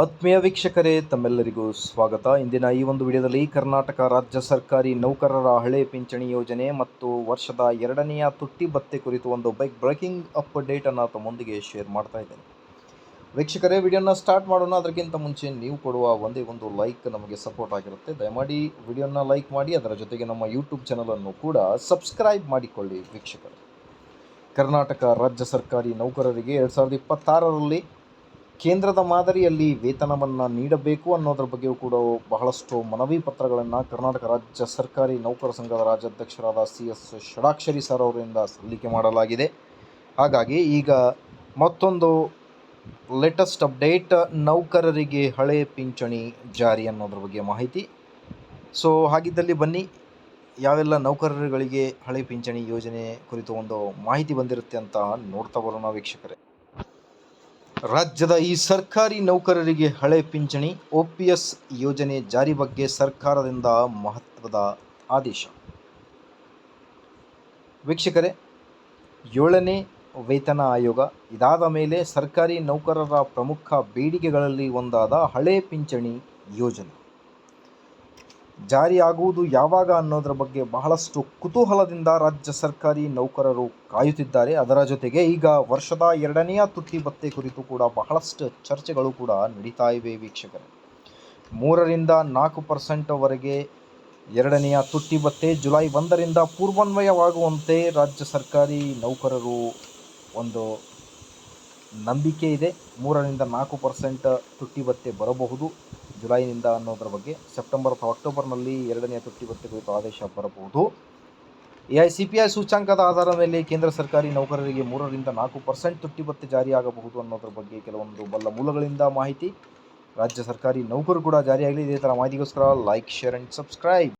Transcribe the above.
ಆತ್ಮೀಯ ವೀಕ್ಷಕರೇ, ತಮ್ಮೆಲ್ಲರಿಗೂ ಸ್ವಾಗತ. ಇಂದಿನ ಈ ಒಂದು ವಿಡಿಯೋದಲ್ಲಿ ಕರ್ನಾಟಕ ರಾಜ್ಯ ಸರ್ಕಾರಿ ನೌಕರರ ಹಳೆ ಪಿಂಚಣಿ ಯೋಜನೆ ಮತ್ತು ವರ್ಷದ ಎರಡನೆಯ ತುಟ್ಟಿ ಭತ್ತೆ ಕುರಿತು ಒಂದು ಬೈಕ್ ಬ್ರೇಕಿಂಗ್ ಅಪ್ಡೇಟನ್ನು ತಮ್ಮೊಂದಿಗೆ ಶೇರ್ ಮಾಡ್ತಾ ಇದ್ದೇನೆ. ವೀಕ್ಷಕರೇ, ವಿಡಿಯೋನ ಸ್ಟಾರ್ಟ್ ಮಾಡೋಣ. ಅದಕ್ಕಿಂತ ಮುಂಚೆ ನೀವು ಕೊಡುವ ಒಂದೇ ಒಂದು ಲೈಕ್ ನಮಗೆ ಸಪೋರ್ಟ್ ಆಗಿರುತ್ತೆ. ದಯಮಾಡಿ ವಿಡಿಯೋನ ಲೈಕ್ ಮಾಡಿ, ಅದರ ಜೊತೆಗೆ ನಮ್ಮ ಯೂಟ್ಯೂಬ್ ಚಾನಲನ್ನು ಕೂಡ ಸಬ್ಸ್ಕ್ರೈಬ್ ಮಾಡಿಕೊಳ್ಳಿ ವೀಕ್ಷಕರು. ಕರ್ನಾಟಕ ರಾಜ್ಯ ಸರ್ಕಾರಿ ನೌಕರರಿಗೆ ಎರಡು ಸಾವಿರದ ಇಪ್ಪತ್ತಾರರಲ್ಲಿ ಕೇಂದ್ರದ ಮಾದರಿಯಲ್ಲಿ ವೇತನವನ್ನು ನೀಡಬೇಕು ಅನ್ನೋದ್ರ ಬಗ್ಗೆಯೂ ಕೂಡ ಬಹಳಷ್ಟು ಮನವಿ ಪತ್ರಗಳನ್ನು ಕರ್ನಾಟಕ ರಾಜ್ಯ ಸರ್ಕಾರಿ ನೌಕರ ಸಂಘದ ರಾಜ್ಯಾಧ್ಯಕ್ಷರಾದ ಸಿ ಎಸ್ ಷಡಾಕ್ಷರಿ ಸರ್ ಅವರಿಂದ ಸಲ್ಲಿಕೆ ಮಾಡಲಾಗಿದೆ. ಹಾಗಾಗಿ ಈಗ ಮತ್ತೊಂದು ಲೇಟೆಸ್ಟ್ ಅಪ್ಡೇಟ್ ನೌಕರರಿಗೆ ಹಳೆ ಪಿಂಚಣಿ ಜಾರಿ ಅನ್ನೋದ್ರ ಬಗ್ಗೆ ಮಾಹಿತಿ. ಸೊ ಹಾಗಿದ್ದಲ್ಲಿ ಬನ್ನಿ, ಯಾವೆಲ್ಲ ನೌಕರರುಗಳಿಗೆ ಹಳೆ ಪಿಂಚಣಿ ಯೋಜನೆ ಕುರಿತು ಒಂದು ಮಾಹಿತಿ ಬಂದಿರುತ್ತೆ ಅಂತ ನೋಡ್ತಾ ಬರೋಣ ವೀಕ್ಷಕರೇ. ರಾಜ್ಯದ ಈ ಸರ್ಕಾರಿ ನೌಕರರಿಗೆ ಹಳೆ ಪಿಂಚಣಿ ಓಪಿಎಸ್ ಯೋಜನೆ ಜಾರಿ ಬಗ್ಗೆ ಸರ್ಕಾರದಿಂದ ಮಹತ್ವದ ಆದೇಶ. ವೀಕ್ಷಕರೇ, ಏಳನೇ ವೇತನ ಆಯೋಗ ಇದಾದ ಮೇಲೆ ಸರ್ಕಾರಿ ನೌಕರರ ಪ್ರಮುಖ ಬೇಡಿಕೆಗಳಲ್ಲಿ ಒಂದಾದ ಹಳೆ ಪಿಂಚಣಿ ಯೋಜನೆ. ಜಾರಿಯಾಗುವುದು ಯಾವಾಗ ಅನ್ನೋದರ ಬಗ್ಗೆ ಬಹಳಷ್ಟು ಕುತೂಹಲದಿಂದ ರಾಜ್ಯ ಸರ್ಕಾರಿ ನೌಕರರು ಕಾಯುತ್ತಿದ್ದಾರೆ. ಅದರ ಜೊತೆಗೆ ಈಗ ವರ್ಷದ ಎರಡನೆಯ ತುಟ್ಟಿ ಭತ್ತೆ ಕುರಿತು ಕೂಡ ಬಹಳಷ್ಟು ಚರ್ಚೆಗಳು ಕೂಡ ನಡೀತಾ ಇವೆ ವೀಕ್ಷಕರೇ. ಮೂರರಿಂದ ನಾಲ್ಕು ಪರ್ಸೆಂಟ್ವರೆಗೆ ಎರಡನೆಯ ತುಟ್ಟಿ ಭತ್ತೆ ಜುಲೈ ಒಂದರಿಂದ ಪೂರ್ವಾನ್ವಯವಾಗುವಂತೆ ರಾಜ್ಯ ಸರ್ಕಾರಿ ನೌಕರರು ಒಂದು ನಂಬಿಕೆ ಇದೆ. ಮೂರರಿಂದ ನಾಲ್ಕು ಪರ್ಸೆಂಟ್ ತುಟ್ಟಿ ಭತ್ತೆ ಬರಬಹುದು. ಜುಲೈನಿಂದ ಅನ್ನೋದರ ಬಗ್ಗೆ ಸೆಪ್ಟೆಂಬರ್ ಅಥವಾ ಅಕ್ಟೋಬರ್ನಲ್ಲಿ ಎರಡನೇ ತುಟ್ಟಿ ಭತ್ಯೆ ಕುರಿತು ಆದೇಶ ಬರಬಹುದು. A I, C P I ಸೂಚ್ಯಾಂಕದ ಆಧಾರದ ಮೇಲೆ ಕೇಂದ್ರ ಸರ್ಕಾರಿ ನೌಕರರಿಗೆ ಮೂರರಿಂದ ನಾಲ್ಕು ಪರ್ಸೆಂಟ್ ತುಟ್ಟಿ ಭತ್ಯೆ ಜಾರಿಯಾಗಬಹುದು ಅನ್ನೋದ್ರ ಬಗ್ಗೆ ಕೆಲವೊಂದು ಬಲ್ಲ ಮೂಲಗಳಿಂದ ಮಾಹಿತಿ. ರಾಜ್ಯ ಸರ್ಕಾರಿ ನೌಕರು ಕೂಡ ಜಾರಿಯಾಗಲಿ. ಇದೇ ಥರ ಮಾಹಿತಿಗೋಸ್ಕರ ಲೈಕ್ ಶೇರ್ ಆ್ಯಂಡ್ ಸಬ್ಸ್ಕ್ರೈಬ್